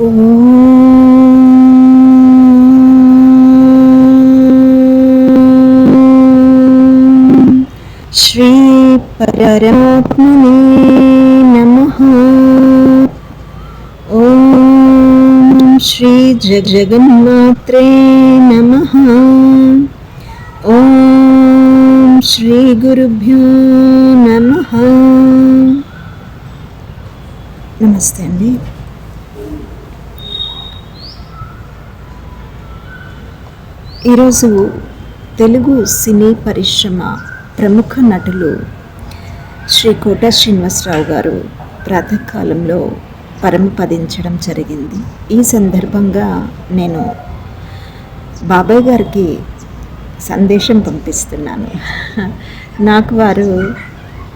श्रीपररत्मने नमः ॐ श्रीजगन्मात्रे नमः ॐ श्रीगुरुभ्यो नमः। नमस्ते అండి ఈరోజు తెలుగు సినీ పరిశ్రమ ప్రముఖ నటులు శ్రీ కోట శ్రీనివాసరావు గారు ప్రాతకాలంలో పరమపదించడం జరిగింది. ఈ సందర్భంగా నేను బాబాయ్ గారికి సందేశం పంపిస్తున్నాను. నాకు వారు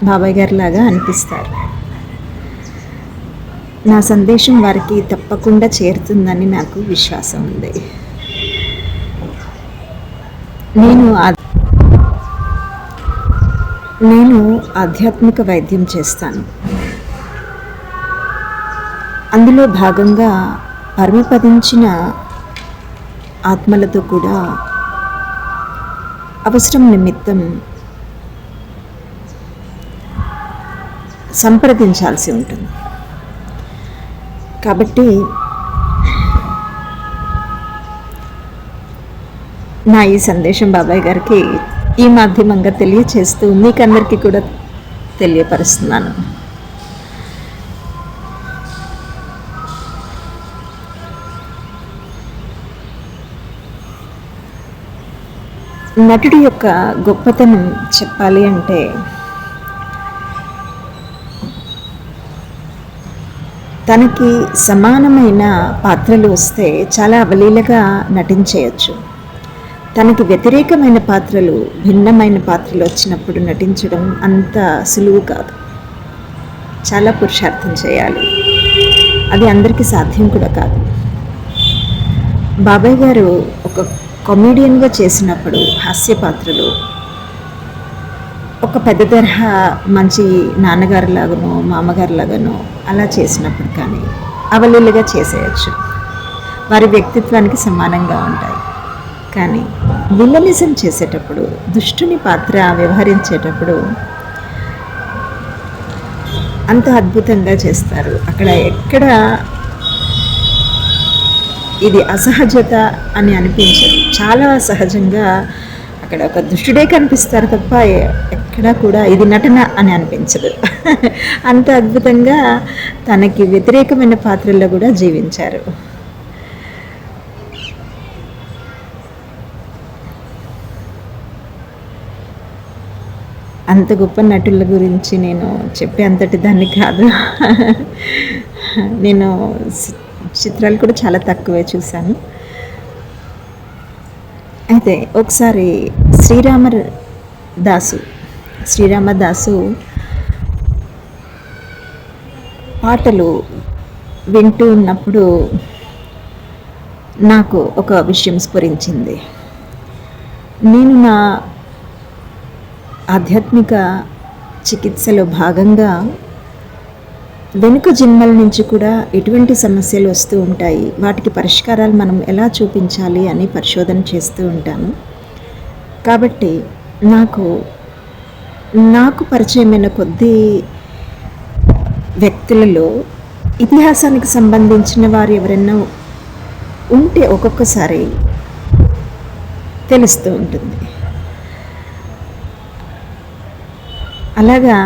బాబాయ్ గారిలాగా అనిపిస్తారు. నా సందేశం వారికి తప్పకుండా చేరుతుందని నాకు విశ్వాసం ఉంది. నేను నేను ఆధ్యాత్మిక వైద్యం చేస్తాను. అందులో భాగంగా పరమపదించిన ఆత్మలతో కూడా అవసరం నిమిత్తం సంప్రదించాల్సి ఉంటుంది. కాబట్టి నా ఈ సందేశం బాబాయ్ గారికి ఈ మాధ్యమంగా తెలియచేస్తూ మీకందరికీ కూడా తెలియపరుస్తున్నాను. నటుడి యొక్క గొప్పతనం చెప్పాలి అంటే తనకి సమానమైన పాత్రలు వస్తే చాలా అవలీలగా నటించేయచ్చు. తనకి వ్యతిరేకమైన పాత్రలు భిన్నమైన పాత్రలు వచ్చినప్పుడు నటించడం అంత సులువు కాదు. చాలా పురుషార్థం చేయాలి. అది అందరికీ సాధ్యం కూడా కాదు. బాబాయ్ గారు ఒక కామెడియన్గా చేసినప్పుడు హాస్య పాత్రలు ఒక పెద్ద తరహా మంచి నాన్నగారు లాగానో మామగారు లాగానో అలా చేసినప్పుడు కానీ అవలీలుగా చేసేయచ్చు. వారి వ్యక్తిత్వానికి సమానంగా ఉంటాయి. కానీ విల్లనిజం చేసేటప్పుడు దుష్టుని పాత్ర వ్యవహరించేటప్పుడు అంత అద్భుతంగా చేస్తారు. అక్కడ ఎక్కడ ఇది అసహజత అని అనిపించదు. చాలా సహజంగా అక్కడ ఒక దుష్టుడే కనిపిస్తారు తప్ప ఎక్కడ ఎక్కడా కూడా ఇది నటన అని అనిపించదు. అంత అద్భుతంగా తనకి వ్యతిరేకమైన పాత్రల్లో కూడా జీవించారు. అంత గొప్ప నటుల గురించి నేను చెప్పే అంతటి దాన్ని కాదు. నేను చిత్రాలు కూడా చాలా తక్కువే చూశాను. అయితే ఒకసారి శ్రీరామ దాసు శ్రీరామదాసు పాటలు వింటూ ఉన్నప్పుడు నాకు ఒక విషయం స్ఫురించింది. నేను నా ఆధ్యాత్మిక చికిత్సలో భాగంగా వెనుక జన్మల నుంచి కూడా ఎటువంటి సమస్యలు వస్తూ ఉంటాయి? వాటికి పరిష్కారాలు మనం ఎలా చూపించాలి అని పరిశోధన చేస్తూ ఉంటాను. కాబట్టి నాకు నాకు పరిచయమైన కొద్ది వ్యక్తులలో ఇతిహాసానికి సంబంధించిన వారు ఎవరైనా ఉంటే ఒక్కొక్కసారి తెలుస్తూ ఉంటుంది. అలాగా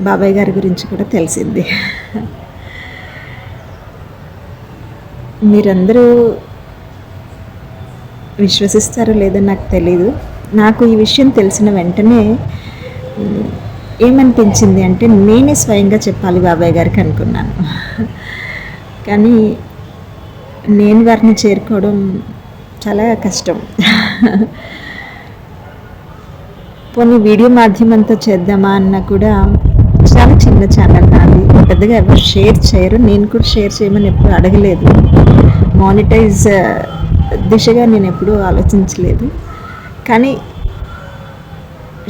బాబాయ్ గారి గురించి కూడా తెలిసింది. మీరందరూ విశ్వసిస్తారో లేదో నాకు తెలీదు. నాకు ఈ విషయం తెలిసిన వెంటనే ఏమనిపించింది అంటే నేనే స్వయంగా చెప్పాలి బాబాయ్ గారికి అనుకున్నాను. కానీ నేను వారిని చేరుకోవడం చాలా కష్టం. పోనీ వీడియో మాధ్యమంతో చేద్దామా అన్న కూడా చాలా చిన్న ఛానల్ నాది. పెద్దగా ఎవరు షేర్ చేయరు. నేను కూడా షేర్ చేయమని ఎప్పుడు అడగలేదు. మానిటైజ్ దిశగా నేను ఎప్పుడూ ఆలోచించలేదు. కానీ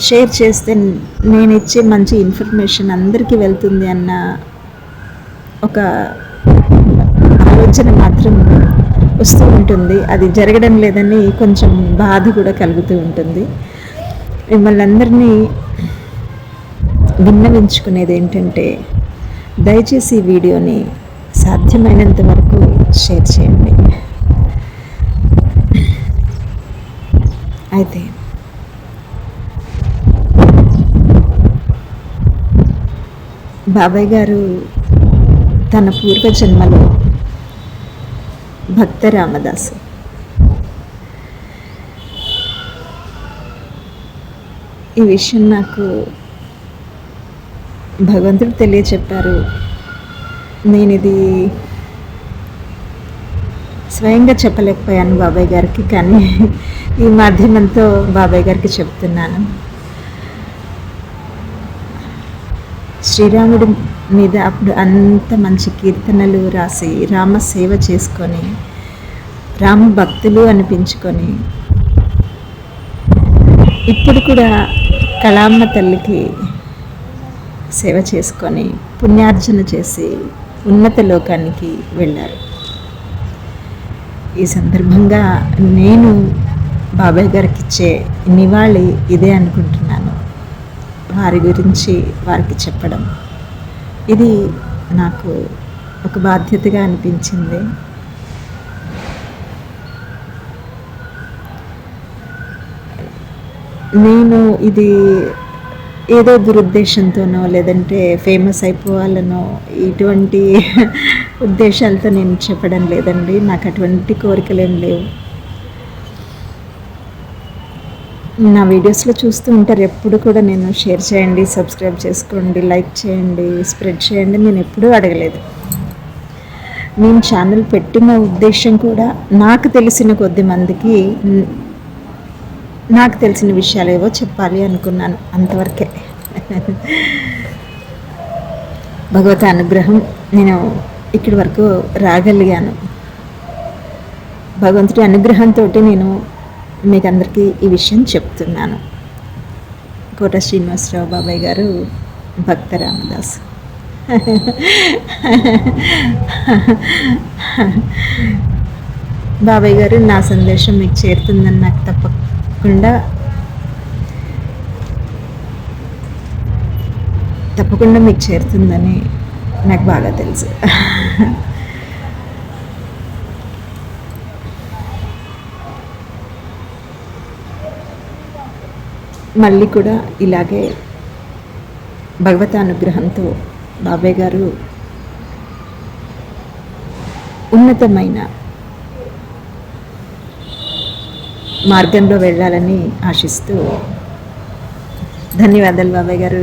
షేర్ చేస్తే నేను ఇచ్చే మంచి ఇన్ఫర్మేషన్ అందరికీ వెళ్తుంది అన్న ఒక ఆలోచన మాత్రం వస్తూ ఉంటుంది. అది జరగడం లేదని కొంచెం బాధ కూడా కలుగుతూ ఉంటుంది. మిమ్మల్ని అందరినీ విన్నవించుకునేది ఏంటంటే దయచేసి ఈ వీడియోని సాధ్యమైనంత వరకు షేర్ చేయండి. అయితే బాబాయ్ గారు తన పూర్వ జన్మలో భక్త రామదాసు ఈ విషయం నాకు భగవంతుడు తెలియచెప్పారు. నేను ఇది స్వయంగా చెప్పలేకపోయాను బాబాయ్ గారికి కానీ ఈ మాధ్యమంతో బాబాయ్ గారికి చెప్తున్నాను. శ్రీరాముడి మీద అప్పుడు అంత మంచి కీర్తనలు రాసి రామ సేవ చేసుకొని రామ భక్తులు అనిపించుకొని ఇప్పుడు కూడా కళామ్మ తల్లికి సేవ చేసుకొని పుణ్యార్జన చేసి ఉన్నత లోకానికి వెళ్ళారు. ఈ సందర్భంగా నేను బాబాయ్ గారికి ఇచ్చే నివాళి ఇదే అనుకుంటున్నాను. వారి గురించి వారికి చెప్పడం. ఇది నాకు ఒక బాధ్యతగా అనిపించింది. నేను ఇది ఏదో దురుద్దేశంతోనో లేదంటే ఫేమస్ అయిపోవాలనో ఇటువంటి ఉద్దేశాలతో నేను చెప్పడం లేదండి. నాకు అటువంటి కోరికలు ఏం లేవు. నా వీడియోస్లో చూస్తూ ఉంటారు. ఎప్పుడు కూడా నేను షేర్ చేయండి సబ్స్క్రైబ్ చేసుకోండి లైక్ చేయండి స్ప్రెడ్ చేయండి. నేను ఎప్పుడూ అడగలేదు. నేను ఛానల్ పెట్టిన ఉద్దేశం కూడా నాకు తెలిసిన కొద్ది మందికి నాకు తెలిసిన విషయాలు ఏవో చెప్పాలి అనుకున్నాను అంతవరకే. భగవత అనుగ్రహం నేను ఇక్కడి వరకు రాగలిగాను. భగవంతుడి అనుగ్రహంతో నేను మీకు అందరికీ ఈ విషయం చెప్తున్నాను. కోట శ్రీనివాసరావు బాబాయ్ గారు భక్త రామదాస్. బాబాయ్ గారు నా సందేశం మీకు చేరుతుందని నాకు తప్పకుండా. తప్పకుండా మీకు చేరుతుందని నాకు బాగా తెలుసు. మళ్ళీ కూడా ఇలాగే భగవతానుగ్రహంతో బాబాయ్ గారు ఉన్నతమైన మార్గంలో వెళ్ళాలని ఆశిస్తూ. ధన్యవాదాలు బాబాయ్ గారు.